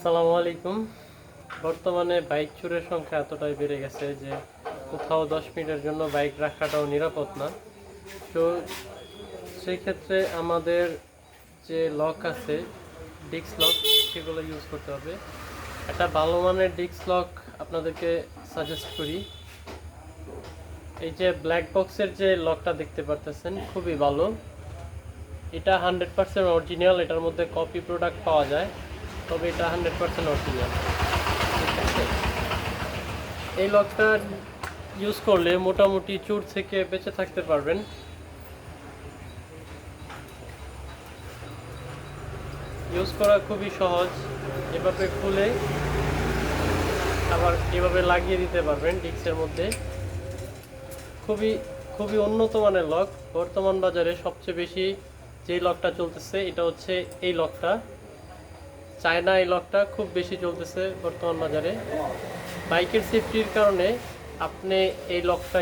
আসসালামু আলাইকুম। বর্তমানে বাইক চুরের সংখ্যা এতটাই বেড়ে গেছে যে কোথাও দশ মিনিটের জন্য বাইক রাখাটাও নিরাপদ না। তো সেই ক্ষেত্রে আমাদের যে লক আছে, ডিস্ক লক, সেগুলো ইউজ করতে হবে। একটা ভালো মানের ডিস্ক লক আপনাদেরকে সাজেস্ট করি। এই যে ব্ল্যাক বক্সের যে লকটা দেখতে পারতেছেন, খুবই ভালো। এটা হান্ড্রেড পার্সেন্ট অরিজিনাল এটার মধ্যে কপি প্রোডাক্ট পাওয়া যায়। তবে এটা হান্ড্রেড পার্সেন্ট অরিজিনাল এই লকটা ইউজ করলে মোটামুটি চুর থেকে বেঁচে থাকতে পারবেন। ইউজ করা খুবই সহজ। এভাবে খুলে আবার এভাবে লাগিয়ে দিতে পারবেন ডিস্কের মধ্যে। খুবই খুবই উন্নত মানের লক। বর্তমান বাজারে সবচেয়ে বেশি যে লকটা চলতেছে, এটা হচ্ছে এই লকটা। চায়না এই লকটা খুব বেশি চলতেছে বর্তমান বাজারে। বাইকের সেফটির কারণে আপনি এই লকটা